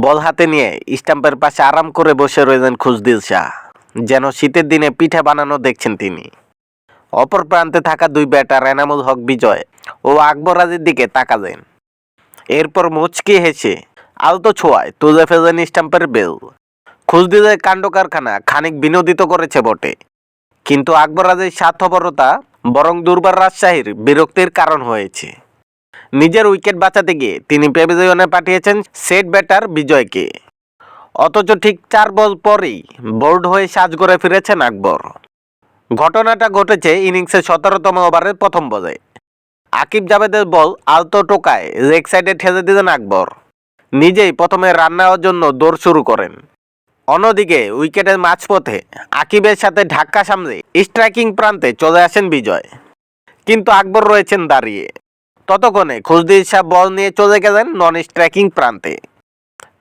বল হাতে নিয়ে স্টাম্পের পাশে আরাম করে বসে রয়েছেন খুশদিল শাহ। যেন শীতের দিনে পিঠা বানানো দেখছেন তিনি। অপর প্রান্তে থাকা দুই ব্যাটার এনামুল হক বিজয় ও আকবর রাজের দিকে তাকালেন। এরপর মুচকি হেসে, আলতো ছোঁয়ায় তুলে ফেলেন স্টাম্পের বেল। খুশদিলের কাণ্ড কারখানা খানিক বিনোদিত করেছে বটে। কিন্তু আকবর রাজের স্বার্থপরতা বরং দুর্বার রাজশাহীর বিরক্তির কারণ হয়েছে। নিজের উইকেট বাঁচাতে গিয়ে তিনি পেভিলিয়নে পাঠিয়েছেন সেট ব্যাটার বিজয়কে। অথচ ঠিক চার বল পরেই বোল্ড হয়ে সাজ করে ফিরেছেন আকবর। ঘটনাটা ঘটেছে ইনিংসের সতেরোতম ওভারের প্রথম বলে। আকিব জাভেদের বল আলতো টোকায় লেগ সাইডে ঠেলে দিলেন আকবর। নিজেই প্রথমে রান নেওয়ার জন্য দৌড় শুরু করেন। অন্যদিকে উইকেটের মাঝপথে আকিবের সাথে ধাক্কা সামলে স্ট্রাইকিং প্রান্তে চলে আসেন বিজয়। কিন্তু আকবর রয়েছেন দাঁড়িয়ে। ততক্ষণে খুশদির শাহ বল নিয়ে চলে গেলেন নন স্ট্রাইকিং প্রান্তে।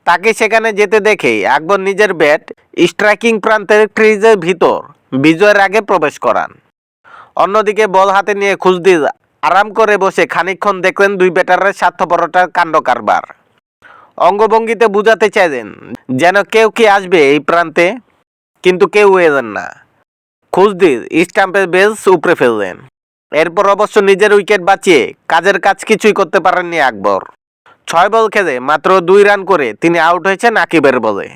তাকে সেখানে যেতে দেখেই আকবর নিজের ব্যাট স্ট্রাইকিং প্রান্তের ক্রিজের ভিতর বিজয়ের আগে প্রবেশ করান। অন্যদিকে বল হাতে নিয়ে খুশদির আরাম করে বসে খানিকক্ষণ দেখলেন দুই ব্যাটারের স্বার্থপরতার কাণ্ড কারবার অঙ্গভঙ্গিতে বুঝাতে চাইলেন যেন কেউ কি আসবে এই প্রান্তে, কিন্তু কেউ এলেন না। খুশদির স্টাম্পের বেস উপড়ে ফেললেন। এরপর অবশ্য নিজের উইকেট বাঁচিয়ে কাজের কাজ কিছুই করতে পারেননি আকবর। ছয় বল খেলে মাত্র দুই রান করে তিনি আউট হয়েছেন আকিবের বলে।